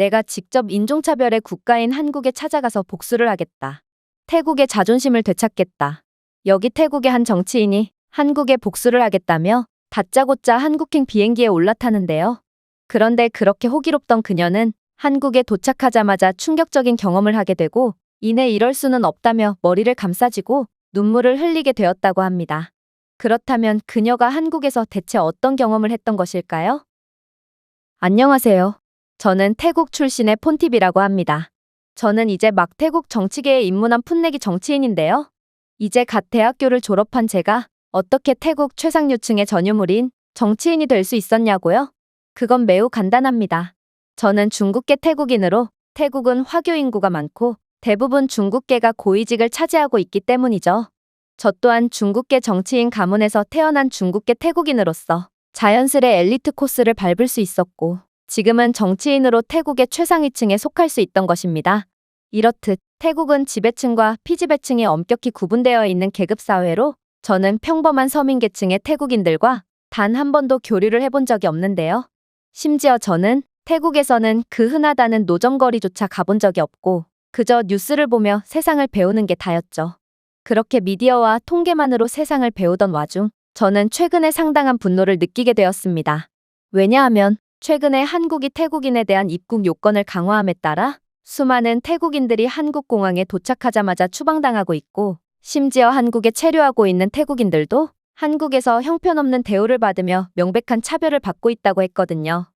내가 직접 인종차별의 국가인 한국에 찾아가서 복수를 하겠다. 태국의 자존심을 되찾겠다. 여기 태국의 한 정치인이 한국에 복수를 하겠다며 다짜고짜 한국행 비행기에 올라타는데요. 그런데 그렇게 호기롭던 그녀는 한국에 도착하자마자 충격적인 경험을 하게 되고 이내 이럴 수는 없다며 머리를 감싸쥐고 눈물을 흘리게 되었다고 합니다. 그렇다면 그녀가 한국에서 대체 어떤 경험을 했던 것일까요? 안녕하세요. 저는 태국 출신의 폰팁이라고 합니다. 저는 이제 막 태국 정치계에 입문한 풋내기 정치인인데요. 이제 갓 대학교를 졸업한 제가 어떻게 태국 최상류층의 전유물인 정치인이 될 수 있었냐고요? 그건 매우 간단합니다. 저는 중국계 태국인으로 태국은 화교 인구가 많고 대부분 중국계가 고위직을 차지하고 있기 때문이죠. 저 또한 중국계 정치인 가문에서 태어난 중국계 태국인으로서 자연스레 엘리트 코스를 밟을 수 있었고 지금은 정치인으로 태국의 최상위층에 속할 수 있던 것입니다. 이렇듯 태국은 지배층과 피지배층이 엄격히 구분되어 있는 계급사회로 저는 평범한 서민계층의 태국인들과 단 한 번도 교류를 해본 적이 없는데요. 심지어 저는 태국에서는 그 흔하다는 노점거리조차 가본 적이 없고 그저 뉴스를 보며 세상을 배우는 게 다였죠. 그렇게 미디어와 통계만으로 세상을 배우던 와중 저는 최근에 상당한 분노를 느끼게 되었습니다. 왜냐하면 최근에 한국이 태국인에 대한 입국 요건을 강화함에 따라 수많은 태국인들이 한국 공항에 도착하자마자 추방당하고 있고 심지어 한국에 체류하고 있는 태국인들도 한국에서 형편없는 대우를 받으며 명백한 차별을 받고 있다고 했거든요.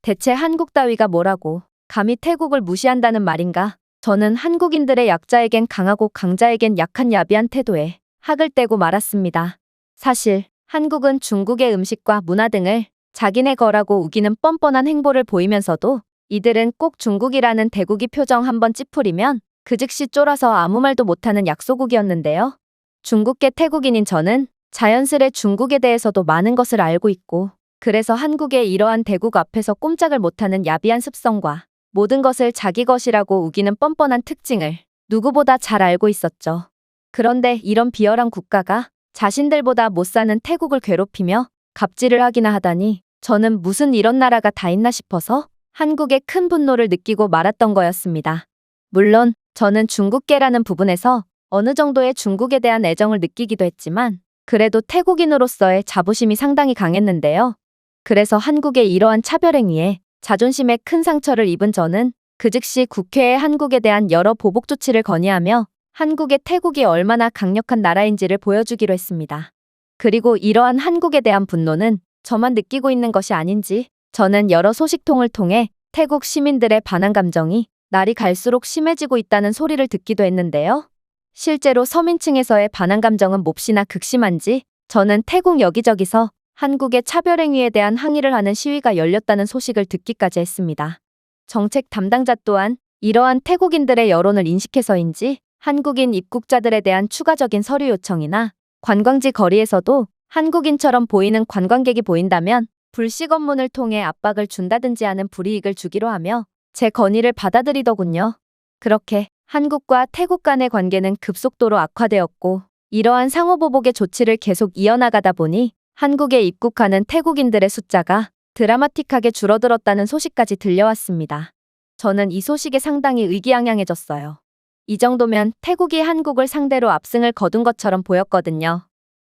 대체 한국 따위가 뭐라고 감히 태국을 무시한다는 말인가? 저는 한국인들의 약자에겐 강하고 강자에겐 약한 야비한 태도에 학을 떼고 말았습니다. 사실 한국은 중국의 음식과 문화 등을 자기네 거라고 우기는 뻔뻔한 행보를 보이면서도 이들은 꼭 중국이라는 대국이 표정 한번 찌푸리면 그 즉시 쫄아서 아무 말도 못하는 약소국이었는데요. 중국계 태국인인 저는 자연스레 중국에 대해서도 많은 것을 알고 있고 그래서 한국의 이러한 대국 앞에서 꼼짝을 못하는 야비한 습성과 모든 것을 자기 것이라고 우기는 뻔뻔한 특징을 누구보다 잘 알고 있었죠. 그런데 이런 비열한 국가가 자신들보다 못 사는 태국을 괴롭히며 갑질을 하기나 하다니 저는 무슨 이런 나라가 다 있나 싶어서 한국에 큰 분노를 느끼고 말았던 거였습니다. 물론 저는 중국계라는 부분에서 어느 정도의 중국에 대한 애정을 느끼기도 했지만 그래도 태국인으로서의 자부심이 상당히 강했는데요. 그래서 한국의 이러한 차별행위에 자존심에 큰 상처를 입은 저는 그 즉시 국회에 한국에 대한 여러 보복 조치를 건의하며 한국의 태국이 얼마나 강력한 나라인지를 보여주기로 했습니다. 그리고 이러한 한국에 대한 분노는 저만 느끼고 있는 것이 아닌지 저는 여러 소식통을 통해 태국 시민들의 반한 감정이 날이 갈수록 심해지고 있다는 소리를 듣기도 했는데요. 실제로 서민층에서의 반한 감정은 몹시나 극심한지 저는 태국 여기저기서 한국의 차별행위에 대한 항의를 하는 시위가 열렸다는 소식을 듣기까지 했습니다. 정책 담당자 또한 이러한 태국인들의 여론을 인식해서인지 한국인 입국자들에 대한 추가적인 서류 요청이나 관광지 거리에서도 한국인처럼 보이는 관광객이 보인다면 불시 검문을 통해 압박을 준다든지 하는 불이익을 주기로 하며 제 건의를 받아들이더군요. 그렇게 한국과 태국 간의 관계는 급속도로 악화되었고 이러한 상호보복의 조치를 계속 이어나가다 보니 한국에 입국하는 태국인들의 숫자가 드라마틱하게 줄어들었다는 소식까지 들려왔습니다. 저는 이 소식에 상당히 의기양양해졌어요. 이 정도면 태국이 한국을 상대로 압승을 거둔 것처럼 보였거든요.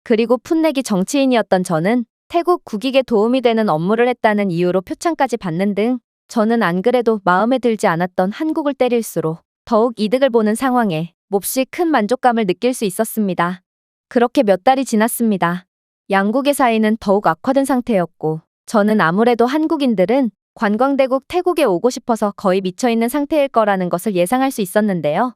그리고 풋내기 정치인이었던 저는 태국 국익에 도움이 되는 업무를 했다는 이유로 표창까지 받는 등 저는 안 그래도 마음에 들지 않았던 한국을 때릴수록 더욱 이득을 보는 상황에 몹시 큰 만족감을 느낄 수 있었습니다. 그렇게 몇 달이 지났습니다. 양국의 사이는 더욱 악화된 상태였고 저는 아무래도 한국인들은 관광대국 태국에 오고 싶어서 거의 미쳐있는 상태일 거라는 것을 예상할 수 있었는데요.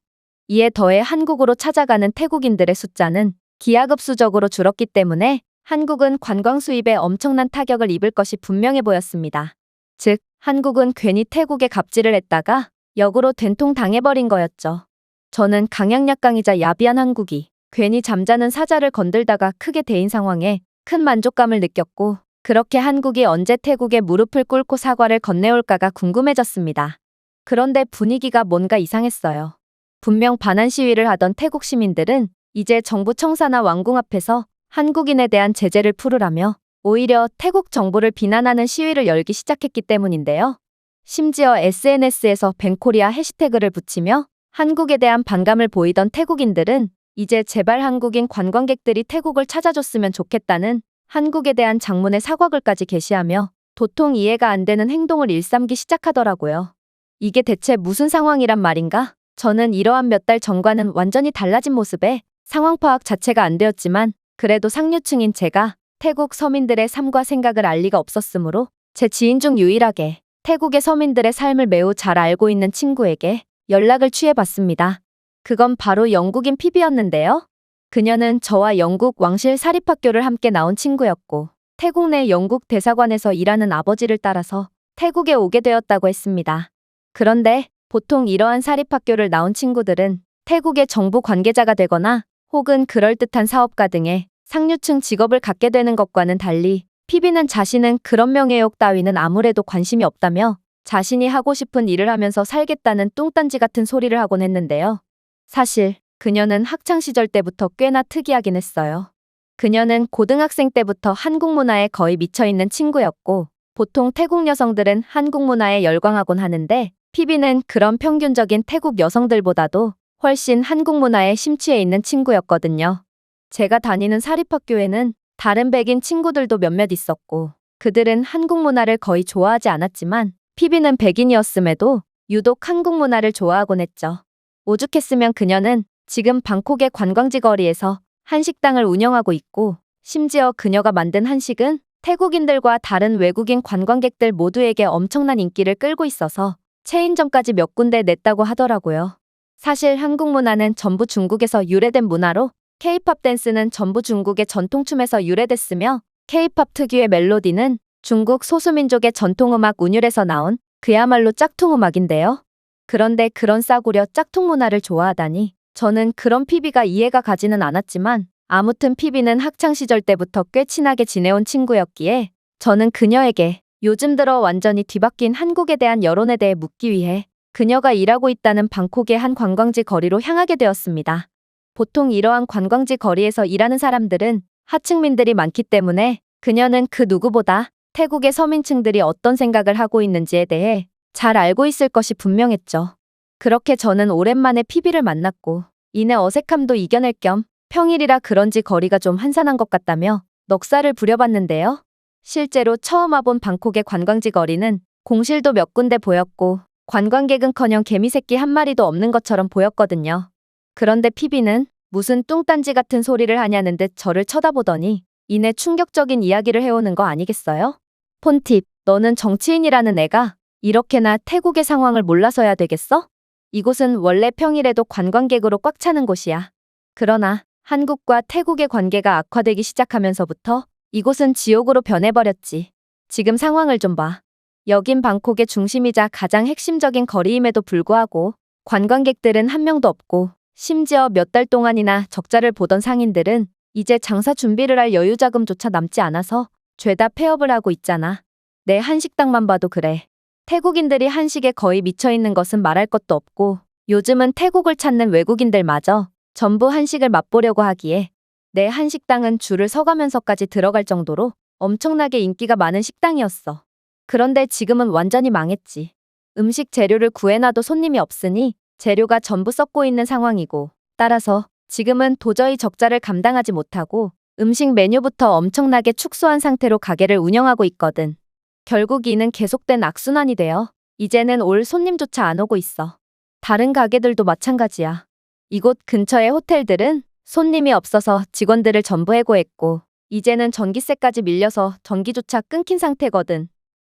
이에 더해 한국으로 찾아가는 태국인들의 숫자는 기하급수적으로 줄었기 때문에 한국은 관광 수입에 엄청난 타격을 입을 것이 분명해 보였습니다. 즉, 한국은 괜히 태국에 갑질을 했다가 역으로 된통 당해버린 거였죠. 저는 강약약강이자 야비한 한국이 괜히 잠자는 사자를 건들다가 크게 데인 상황에 큰 만족감을 느꼈고 그렇게 한국이 언제 태국에 무릎을 꿇고 사과를 건네올까가 궁금해졌습니다. 그런데 분위기가 뭔가 이상했어요. 분명 반한 시위를 하던 태국 시민들은 이제 정부 청사나 왕궁 앞에서 한국인에 대한 제재를 풀으라며 오히려 태국 정부를 비난하는 시위를 열기 시작했기 때문인데요. 심지어 SNS에서 뱅코리아 해시태그를 붙이며 한국에 대한 반감을 보이던 태국인들은 이제 제발 한국인 관광객들이 태국을 찾아줬으면 좋겠다는 한국에 대한 장문의 사과글까지 게시하며 도통 이해가 안 되는 행동을 일삼기 시작하더라고요. 이게 대체 무슨 상황이란 말인가? 저는 이러한 몇 달 전과는 완전히 달라진 모습에 상황 파악 자체가 안 되었지만 그래도 상류층인 제가 태국 서민들의 삶과 생각을 알 리가 없었으므로 제 지인 중 유일하게 태국의 서민들의 삶을 매우 잘 알고 있는 친구에게 연락을 취해봤습니다. 그건 바로 영국인 피비였는데요. 그녀는 저와 영국 왕실 사립학교를 함께 나온 친구였고 태국 내 영국 대사관에서 일하는 아버지를 따라서 태국에 오게 되었다고 했습니다. 그런데 보통 이러한 사립학교를 나온 친구들은 태국의 정부 관계자가 되거나 혹은 그럴듯한 사업가 등의 상류층 직업을 갖게 되는 것과는 달리 피비는 자신은 그런 명예욕 따위는 아무래도 관심이 없다며 자신이 하고 싶은 일을 하면서 살겠다는 뚱딴지 같은 소리를 하곤 했는데요. 사실 그녀는 학창시절 때부터 꽤나 특이하긴 했어요. 그녀는 고등학생 때부터 한국 문화에 거의 미쳐있는 친구였고 보통 태국 여성들은 한국 문화에 열광하곤 하는데 피비는 그런 평균적인 태국 여성들보다도 훨씬 한국 문화에 심취해 있는 친구였거든요. 제가 다니는 사립학교에는 다른 백인 친구들도 몇몇 있었고 그들은 한국 문화를 거의 좋아하지 않았지만 피비는 백인이었음에도 유독 한국 문화를 좋아하곤 했죠. 오죽했으면 그녀는 지금 방콕의 관광지 거리에서 한식당을 운영하고 있고 심지어 그녀가 만든 한식은 태국인들과 다른 외국인 관광객들 모두에게 엄청난 인기를 끌고 있어서 체인점까지 몇 군데 냈다고 하더라고요. 사실 한국 문화는 전부 중국에서 유래된 문화로 K-팝 댄스는 전부 중국의 전통춤에서 유래됐으며 K-팝 특유의 멜로디는 중국 소수민족의 전통음악 운율에서 나온 그야말로 짝퉁 음악인데요. 그런데 그런 싸구려 짝퉁 문화를 좋아하다니 저는 그런 피비가 이해가 가지는 않았지만 아무튼 피비는 학창시절 때부터 꽤 친하게 지내온 친구였기에 저는 그녀에게 요즘 들어 완전히 뒤바뀐 한국에 대한 여론에 대해 묻기 위해 그녀가 일하고 있다는 방콕의 한 관광지 거리로 향하게 되었습니다. 보통 이러한 관광지 거리에서 일하는 사람들은 하층민들이 많기 때문에 그녀는 그 누구보다 태국의 서민층들이 어떤 생각을 하고 있는지에 대해 잘 알고 있을 것이 분명했죠. 그렇게 저는 오랜만에 피비를 만났고 이내 어색함도 이겨낼 겸 평일이라 그런지 거리가 좀 한산한 것 같다며 넉살을 부려봤는데요. 실제로 처음 와본 방콕의 관광지 거리는 공실도 몇 군데 보였고 관광객은커녕 개미새끼 한 마리도 없는 것처럼 보였거든요. 그런데 피비는 무슨 뚱딴지 같은 소리를 하냐는 듯 저를 쳐다보더니 이내 충격적인 이야기를 해오는 거 아니겠어요? 폰팁, 너는 정치인이라는 애가 이렇게나 태국의 상황을 몰라서야 되겠어? 이곳은 원래 평일에도 관광객으로 꽉 차는 곳이야. 그러나 한국과 태국의 관계가 악화되기 시작하면서부터 이곳은 지옥으로 변해버렸지. 지금 상황을 좀 봐. 여긴 방콕의 중심이자 가장 핵심적인 거리임에도 불구하고 관광객들은 한 명도 없고 심지어 몇 달 동안이나 적자를 보던 상인들은 이제 장사 준비를 할 여유 자금조차 남지 않아서 죄다 폐업을 하고 있잖아. 내 한식당만 봐도 그래. 태국인들이 한식에 거의 미쳐 있는 것은 말할 것도 없고 요즘은 태국을 찾는 외국인들마저 전부 한식을 맛보려고 하기에 내 한식당은 줄을 서가면서까지 들어갈 정도로 엄청나게 인기가 많은 식당이었어. 그런데 지금은 완전히 망했지. 음식 재료를 구해놔도 손님이 없으니 재료가 전부 썩고 있는 상황이고 따라서 지금은 도저히 적자를 감당하지 못하고 음식 메뉴부터 엄청나게 축소한 상태로 가게를 운영하고 있거든. 결국 이는 계속된 악순환이 되어 이제는 올 손님조차 안 오고 있어. 다른 가게들도 마찬가지야. 이곳 근처의 호텔들은 손님이 없어서 직원들을 전부 해고했고 이제는 전기세까지 밀려서 전기조차 끊긴 상태거든.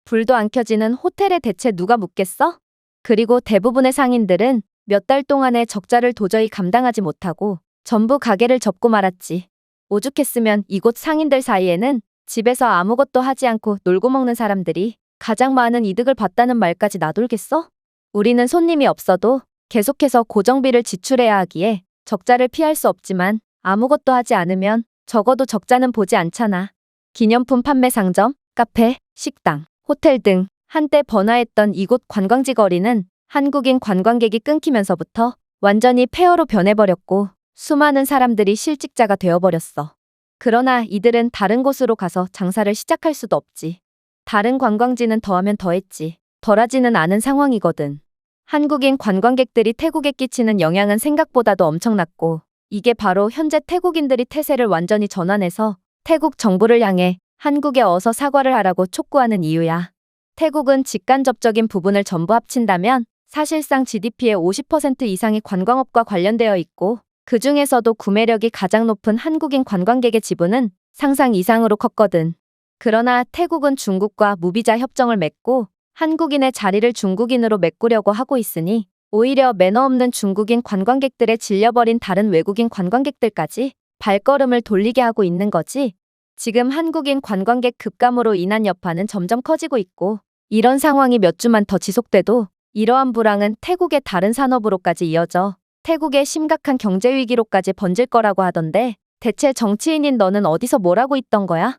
불도 안 켜지는 호텔에 대체 누가 묵겠어? 그리고 대부분의 상인들은 몇 달 동안의 적자를 도저히 감당하지 못하고 전부 가게를 접고 말았지. 오죽했으면 이곳 상인들 사이에는 집에서 아무것도 하지 않고 놀고 먹는 사람들이 가장 많은 이득을 봤다는 말까지 나돌겠어? 우리는 손님이 없어도 계속해서 고정비를 지출해야 하기에 적자를 피할 수 없지만 아무것도 하지 않으면 적어도 적자는 보지 않잖아. 기념품 판매 상점, 카페, 식당, 호텔 등 한때 번화했던 이곳 관광지 거리는 한국인 관광객이 끊기면서부터 완전히 폐허로 변해버렸고 수많은 사람들이 실직자가 되어버렸어. 그러나 이들은 다른 곳으로 가서 장사를 시작할 수도 없지. 다른 관광지는 더하면 더했지. 덜하지는 않은 상황이거든. 한국인 관광객들이 태국에 끼치는 영향은 생각보다도 엄청났고, 이게 바로 현재 태국인들이 태세를 완전히 전환해서 태국 정부를 향해 한국에 어서 사과를 하라고 촉구하는 이유야. 태국은 직간접적인 부분을 전부 합친다면 사실상 GDP의 50% 이상이 관광업과 관련되어 있고, 그 중에서도 구매력이 가장 높은 한국인 관광객의 지분은 상상 이상으로 컸거든. 그러나 태국은 중국과 무비자 협정을 맺고 한국인의 자리를 중국인으로 메꾸려고 하고 있으니 오히려 매너 없는 중국인 관광객들에 질려버린 다른 외국인 관광객들까지 발걸음을 돌리게 하고 있는 거지. 지금 한국인 관광객 급감으로 인한 여파는 점점 커지고 있고 이런 상황이 몇 주만 더 지속돼도 이러한 불황은 태국의 다른 산업으로까지 이어져 태국의 심각한 경제 위기로까지 번질 거라고 하던데 대체 정치인인 너는 어디서 뭘 하고 있던 거야?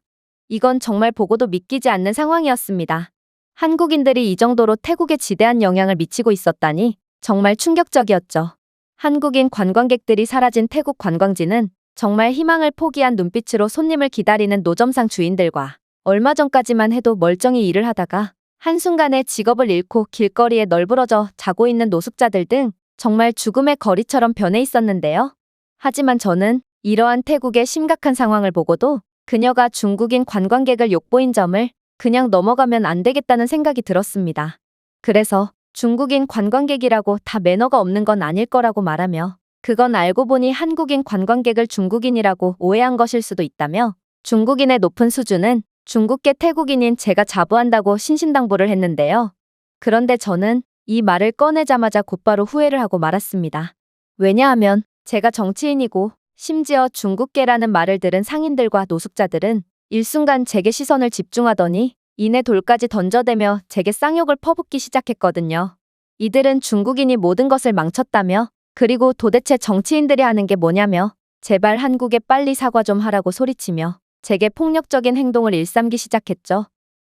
이건 정말 보고도 믿기지 않는 상황이었습니다. 한국인들이 이 정도로 태국에 지대한 영향을 미치고 있었다니 정말 충격적이었죠. 한국인 관광객들이 사라진 태국 관광지는 정말 희망을 포기한 눈빛으로 손님을 기다리는 노점상 주인들과 얼마 전까지만 해도 멀쩡히 일을 하다가 한순간에 직업을 잃고 길거리에 널브러져 자고 있는 노숙자들 등 정말 죽음의 거리처럼 변해 있었는데요. 하지만 저는 이러한 태국의 심각한 상황을 보고도 그녀가 중국인 관광객을 욕보인 점을 그냥 넘어가면 안 되겠다는 생각이 들었습니다. 그래서 중국인 관광객이라고 다 매너가 없는 건 아닐 거라고 말하며 그건 알고 보니 한국인 관광객을 중국인이라고 오해한 것일 수도 있다며 중국인의 높은 수준은 중국계 태국인인 제가 자부한다고 신신당부를 했는데요. 그런데 저는 이 말을 꺼내자마자 곧바로 후회를 하고 말았습니다. 왜냐하면 제가 정치인이고 심지어 중국계라는 말을 들은 상인들과 노숙자들은 일순간 제게 시선을 집중하더니 이내 돌까지 던져대며 제게 쌍욕을 퍼붓기 시작했거든요. 이들은 중국인이 모든 것을 망쳤다며 그리고 도대체 정치인들이 하는 게 뭐냐며 제발 한국에 빨리 사과 좀 하라고 소리치며 제게 폭력적인 행동을 일삼기 시작했죠.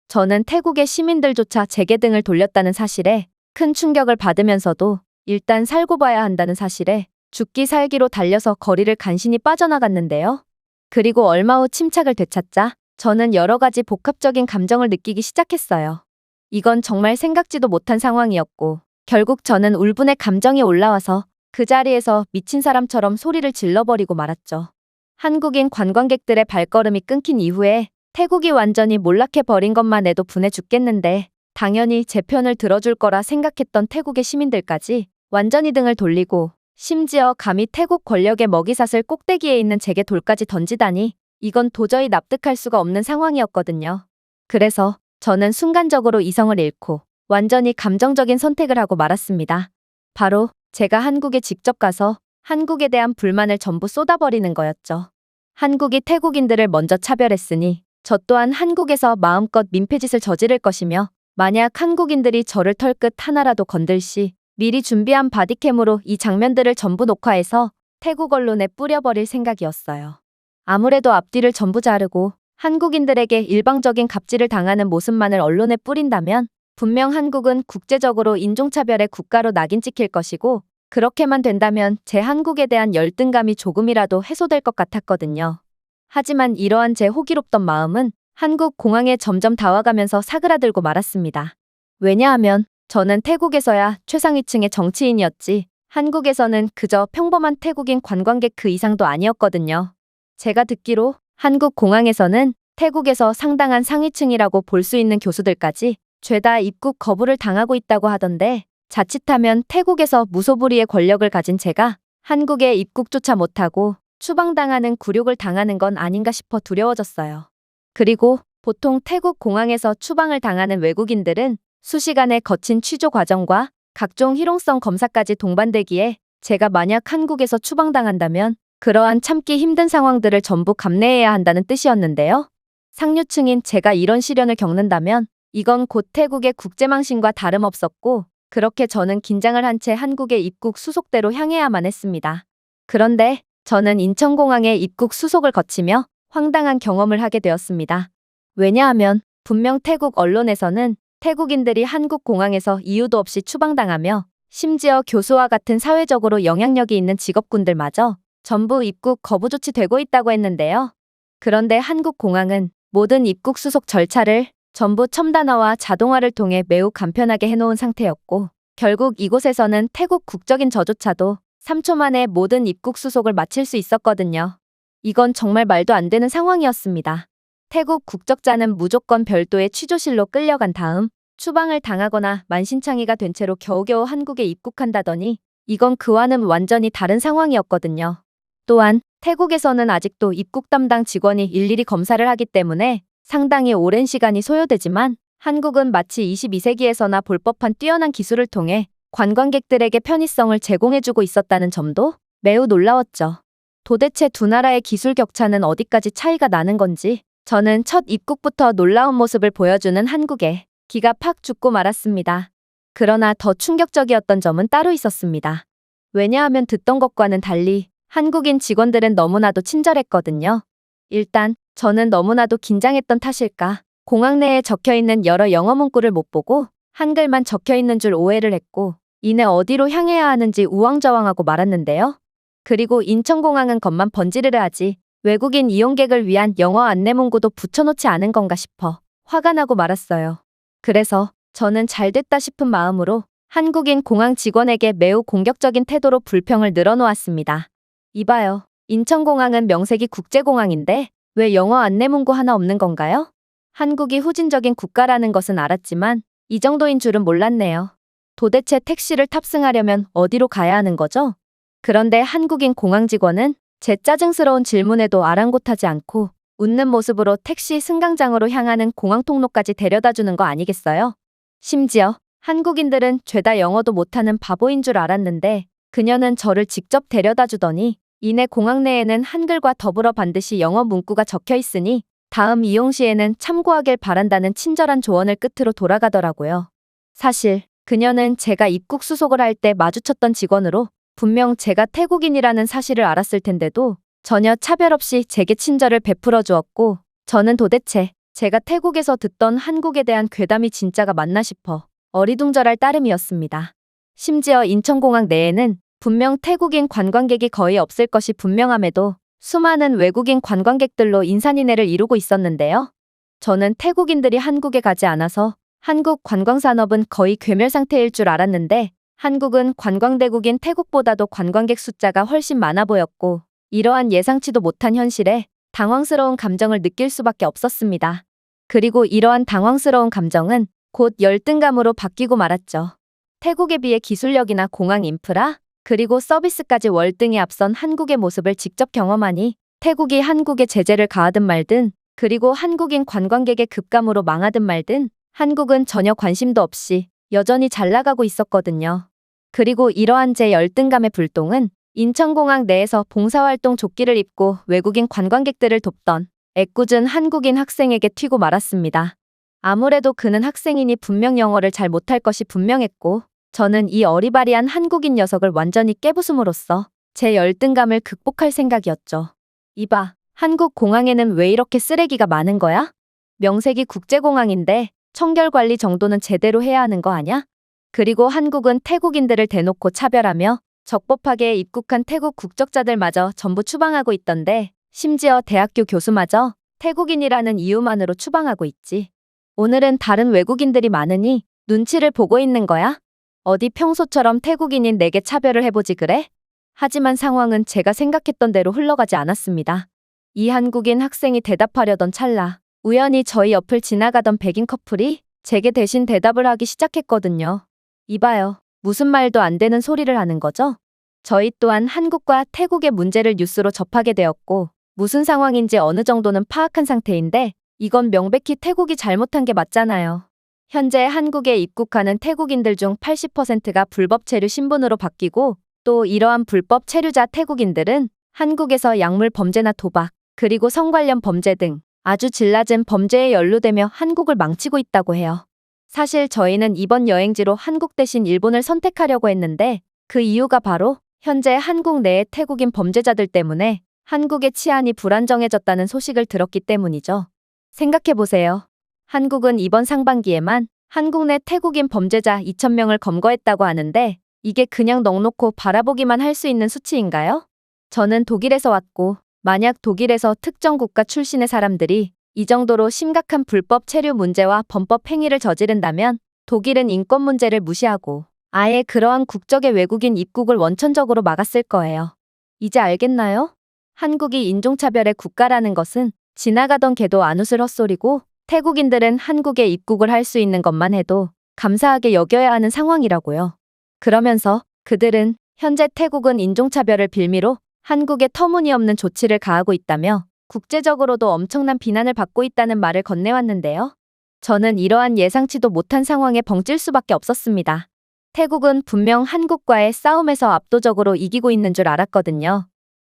저는 태국의 시민들조차 제게 등을 돌렸다는 사실에 큰 충격을 받으면서도 일단 살고 봐야 한다는 사실에 죽기 살기로 달려서 거리를 간신히 빠져나갔는데요. 그리고 얼마 후 침착을 되찾자 저는 여러 가지 복합적인 감정을 느끼기 시작했어요. 이건 정말 생각지도 못한 상황이었고 결국 저는 울분의 감정이 올라와서 그 자리에서 미친 사람처럼 소리를 질러버리고 말았죠. 한국인 관광객들의 발걸음이 끊긴 이후에 태국이 완전히 몰락해 버린 것만 해도 분해 죽겠는데 당연히 제 편을 들어줄 거라 생각했던 태국의 시민들까지 완전히 등을 돌리고 심지어 감히 태국 권력의 먹이사슬 꼭대기에 있는 제게 돌까지 던지다니 이건 도저히 납득할 수가 없는 상황이었거든요. 그래서 저는 순간적으로 이성을 잃고 완전히 감정적인 선택을 하고 말았습니다. 바로 제가 한국에 직접 가서 한국에 대한 불만을 전부 쏟아버리는 거였죠. 한국이 태국인들을 먼저 차별했으니 저 또한 한국에서 마음껏 민폐짓을 저지를 것이며 만약 한국인들이 저를 털끝 하나라도 건들 시 미리 준비한 바디캠으로 이 장면들을 전부 녹화해서 태국 언론에 뿌려버릴 생각이었어요. 아무래도 앞뒤를 전부 자르고 한국인들에게 일방적인 갑질을 당하는 모습만을 언론에 뿌린다면 분명 한국은 국제적으로 인종차별의 국가로 낙인 찍힐 것이고 그렇게만 된다면 제 한국에 대한 열등감이 조금이라도 해소될 것 같았거든요. 하지만 이러한 제 호기롭던 마음은 한국 공항에 점점 다와가면서 사그라들고 말았습니다. 왜냐하면 저는 태국에서야 최상위층의 정치인이었지 한국에서는 그저 평범한 태국인 관광객 그 이상도 아니었거든요. 제가 듣기로 한국 공항에서는 태국에서 상당한 상위층이라고 볼 수 있는 교수들까지 죄다 입국 거부를 당하고 있다고 하던데 자칫하면 태국에서 무소불위의 권력을 가진 제가 한국에 입국조차 못하고 추방당하는 굴욕을 당하는 건 아닌가 싶어 두려워졌어요. 그리고 보통 태국 공항에서 추방을 당하는 외국인들은 수시간의 거친 취조 과정과 각종 희롱성 검사까지 동반되기에 제가 만약 한국에서 추방당한다면 그러한 참기 힘든 상황들을 전부 감내해야 한다는 뜻이었는데요. 상류층인 제가 이런 시련을 겪는다면 이건 곧 태국의 국제망신과 다름없었고 그렇게 저는 긴장을 한 채 한국의 입국 수속대로 향해야만 했습니다. 그런데 저는 인천공항에 입국 수속을 거치며 황당한 경험을 하게 되었습니다. 왜냐하면 분명 태국 언론에서는 태국인들이 한국 공항에서 이유도 없이 추방당하며 심지어 교수와 같은 사회적으로 영향력이 있는 직업군들마저 전부 입국 거부 조치되고 있다고 했는데요. 그런데 한국 공항은 모든 입국 수속 절차를 전부 첨단화와 자동화를 통해 매우 간편하게 해놓은 상태였고, 결국 이곳에서는 태국 국적인 저조차도 3초 만에 모든 입국 수속을 마칠 수 있었거든요. 이건 정말 말도 안 되는 상황이었습니다. 태국 국적자는 무조건 별도의 취조실로 끌려간 다음 추방을 당하거나 만신창이가 된 채로 겨우겨우 한국에 입국한다더니 이건 그와는 완전히 다른 상황이었거든요. 또한 태국에서는 아직도 입국 담당 직원이 일일이 검사를 하기 때문에 상당히 오랜 시간이 소요되지만 한국은 마치 22세기에서나 볼 법한 뛰어난 기술을 통해 관광객들에게 편의성을 제공해주고 있었다는 점도 매우 놀라웠죠. 도대체 두 나라의 기술 격차는 어디까지 차이가 나는 건지 저는 첫 입국부터 놀라운 모습을 보여주는 한국에 기가 팍 죽고 말았습니다. 그러나 더 충격적이었던 점은 따로 있었습니다. 왜냐하면 듣던 것과는 달리 한국인 직원들은 너무나도 친절했거든요. 일단 저는 너무나도 긴장했던 탓일까 공항 내에 적혀 있는 여러 영어 문구를 못 보고 한글만 적혀 있는 줄 오해를 했고 이내 어디로 향해야 하는지 우왕좌왕하고 말았는데요. 그리고 인천공항은 겉만 번지르르 하지 외국인 이용객을 위한 영어 안내 문구도 붙여놓지 않은 건가 싶어 화가 나고 말았어요. 그래서 저는 잘 됐다 싶은 마음으로 한국인 공항 직원에게 매우 공격적인 태도로 불평을 늘어놓았습니다. 이봐요. 인천공항은 명색이 국제공항인데 왜 영어 안내 문구 하나 없는 건가요? 한국이 후진적인 국가라는 것은 알았지만 이 정도인 줄은 몰랐네요. 도대체 택시를 탑승하려면 어디로 가야 하는 거죠? 그런데 한국인 공항 직원은 제 짜증스러운 질문에도 아랑곳하지 않고 웃는 모습으로 택시 승강장으로 향하는 공항 통로까지 데려다 주는 거 아니겠어요? 심지어 한국인들은 죄다 영어도 못하는 바보인 줄 알았는데 그녀는 저를 직접 데려다 주더니 이내 공항 내에는 한글과 더불어 반드시 영어 문구가 적혀 있으니 다음 이용 시에는 참고하길 바란다는 친절한 조언을 끝으로 돌아가더라고요. 사실 그녀는 제가 입국 수속을 할 때 마주쳤던 직원으로 분명 제가 태국인이라는 사실을 알았을 텐데도 전혀 차별 없이 제게 친절을 베풀어 주었고 저는 도대체 제가 태국에서 듣던 한국에 대한 괴담이 진짜가 맞나 싶어 어리둥절할 따름이었습니다. 심지어 인천공항 내에는 분명 태국인 관광객이 거의 없을 것이 분명함에도 수많은 외국인 관광객들로 인산인해를 이루고 있었는데요. 저는 태국인들이 한국에 가지 않아서 한국 관광산업은 거의 괴멸 상태일 줄 알았는데 한국은 관광대국인 태국보다도 관광객 숫자가 훨씬 많아 보였고 이러한 예상치도 못한 현실에 당황스러운 감정을 느낄 수밖에 없었습니다. 그리고 이러한 당황스러운 감정은 곧 열등감으로 바뀌고 말았죠. 태국에 비해 기술력이나 공항 인프라, 그리고 서비스까지 월등히 앞선 한국의 모습을 직접 경험하니 태국이 한국에 제재를 가하든 말든 그리고 한국인 관광객의 급감으로 망하든 말든 한국은 전혀 관심도 없이 여전히 잘 나가고 있었거든요. 그리고 이러한 제 열등감의 불똥은 인천공항 내에서 봉사활동 조끼를 입고 외국인 관광객들을 돕던 애꿎은 한국인 학생에게 튀고 말았습니다. 아무래도 그는 학생이니 분명 영어를 잘 못할 것이 분명했고 저는 이 어리바리한 한국인 녀석을 완전히 깨부숨으로써 제 열등감을 극복할 생각이었죠. 이봐, 한국 공항에는 왜 이렇게 쓰레기가 많은 거야? 명색이 국제공항인데 청결 관리 정도는 제대로 해야 하는 거 아냐? 그리고 한국은 태국인들을 대놓고 차별하며 적법하게 입국한 태국 국적자들마저 전부 추방하고 있던데 심지어 대학교 교수마저 태국인이라는 이유만으로 추방하고 있지. 오늘은 다른 외국인들이 많으니 눈치를 보고 있는 거야? 어디 평소처럼 태국인인 내게 차별을 해보지 그래? 하지만 상황은 제가 생각했던 대로 흘러가지 않았습니다. 이 한국인 학생이 대답하려던 찰나 우연히 저희 옆을 지나가던 백인 커플이 제게 대신 대답을 하기 시작했거든요. 이봐요. 무슨 말도 안 되는 소리를 하는 거죠? 저희 또한 한국과 태국의 문제를 뉴스로 접하게 되었고 무슨 상황인지 어느 정도는 파악한 상태인데 이건 명백히 태국이 잘못한 게 맞잖아요. 현재 한국에 입국하는 태국인들 중 80%가 불법 체류 신분으로 바뀌고 또 이러한 불법 체류자 태국인들은 한국에서 약물 범죄나 도박, 그리고 성 관련 범죄 등 아주 질 낮은 범죄에 연루되며 한국을 망치고 있다고 해요. 사실 저희는 이번 여행지로 한국 대신 일본을 선택하려고 했는데 그 이유가 바로 현재 한국 내의 태국인 범죄자들 때문에 한국의 치안이 불안정해졌다는 소식을 들었기 때문이죠. 생각해보세요. 한국은 이번 상반기에만 한국 내 태국인 범죄자 2,000명을 검거했다고 하는데 이게 그냥 넉놓고 바라보기만 할 수 있는 수치인가요? 저는 독일에서 왔고 만약 독일에서 특정 국가 출신의 사람들이 이 정도로 심각한 불법 체류 문제와 범법 행위를 저지른다면 독일은 인권 문제를 무시하고 아예 그러한 국적의 외국인 입국을 원천적으로 막았을 거예요. 이제 알겠나요? 한국이 인종차별의 국가라는 것은 지나가던 개도 안 웃을 헛소리고 태국인들은 한국에 입국을 할 수 있는 것만 해도 감사하게 여겨야 하는 상황이라고요. 그러면서 그들은 현재 태국은 인종차별을 빌미로 한국에 터무니없는 조치를 가하고 있다며 국제적으로도 엄청난 비난을 받고 있다는 말을 건네왔는데요. 저는 이러한 예상치도 못한 상황에 벙찔 수밖에 없었습니다. 태국은 분명 한국과의 싸움에서 압도적으로 이기고 있는 줄 알았거든요.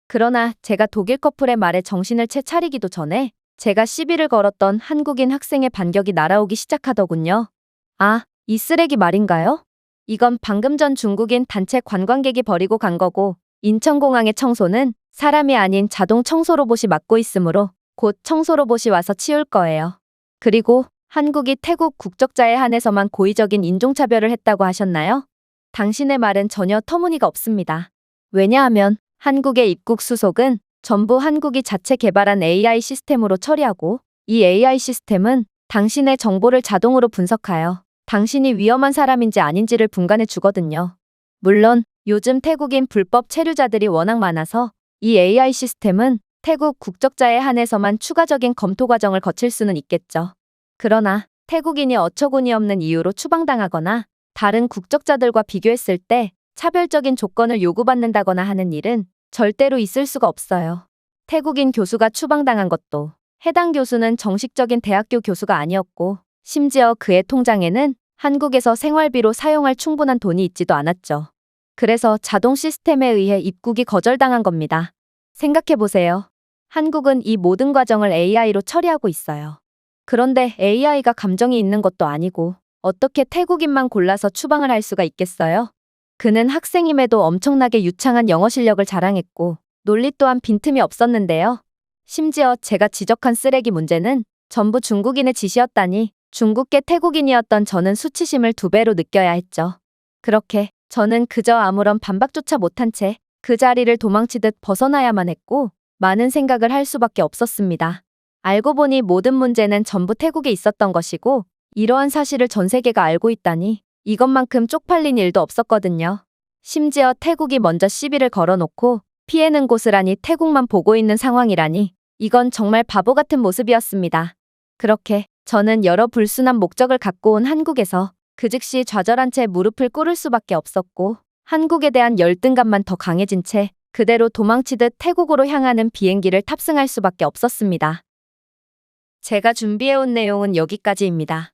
그러나 제가 독일 커플의 말에 정신을 채 차리기도 전에 제가 시비를 걸었던 한국인 학생의 반격이 날아오기 시작하더군요. 아, 이 쓰레기 말인가요? 이건 방금 전 중국인 단체 관광객이 버리고 간 거고 인천공항의 청소는 사람이 아닌 자동 청소 로봇이 맡고 있으므로 곧 청소 로봇이 와서 치울 거예요. 그리고 한국이 태국 국적자에 한해서만 고의적인 인종차별을 했다고 하셨나요? 당신의 말은 전혀 터무니가 없습니다. 왜냐하면 한국의 입국 수속은 전부 한국이 자체 개발한 AI 시스템으로 처리하고 이 AI 시스템은 당신의 정보를 자동으로 분석하여 당신이 위험한 사람인지 아닌지를 분간해 주거든요. 물론 요즘 태국인 불법 체류자들이 워낙 많아서 이 AI 시스템은 태국 국적자에 한해서만 추가적인 검토 과정을 거칠 수는 있겠죠. 그러나 태국인이 어처구니 없는 이유로 추방당하거나 다른 국적자들과 비교했을 때 차별적인 조건을 요구받는다거나 하는 일은 절대로 있을 수가 없어요. 태국인 교수가 추방당한 것도 해당 교수는 정식적인 대학교 교수가 아니었고 심지어 그의 통장에는 한국에서 생활비로 사용할 충분한 돈이 있지도 않았죠. 그래서 자동 시스템에 의해 입국이 거절당한 겁니다. 생각해 보세요. 한국은 이 모든 과정을 AI로 처리하고 있어요. 그런데 AI가 감정이 있는 것도 아니고 어떻게 태국인만 골라서 추방을 할 수가 있겠어요? 그는 학생임에도 엄청나게 유창한 영어 실력을 자랑했고 논리 또한 빈틈이 없었는데요. 심지어 제가 지적한 쓰레기 문제는 전부 중국인의 짓이었다니 중국계 태국인이었던 저는 수치심을 두 배로 느껴야 했죠. 그렇게 저는 그저 아무런 반박조차 못한 채 그 자리를 도망치듯 벗어나야만 했고 많은 생각을 할 수밖에 없었습니다. 알고 보니 모든 문제는 전부 태국에 있었던 것이고 이러한 사실을 전 세계가 알고 있다니 이것만큼 쪽팔린 일도 없었거든요. 심지어 태국이 먼저 시비를 걸어놓고 피해는 고스란히 태국만 보고 있는 상황이라니 이건 정말 바보 같은 모습이었습니다. 그렇게 저는 여러 불순한 목적을 갖고 온 한국에서 그 즉시 좌절한 채 무릎을 꿇을 수밖에 없었고 한국에 대한 열등감만 더 강해진 채 그대로 도망치듯 태국으로 향하는 비행기를 탑승할 수밖에 없었습니다. 제가 준비해온 내용은 여기까지입니다.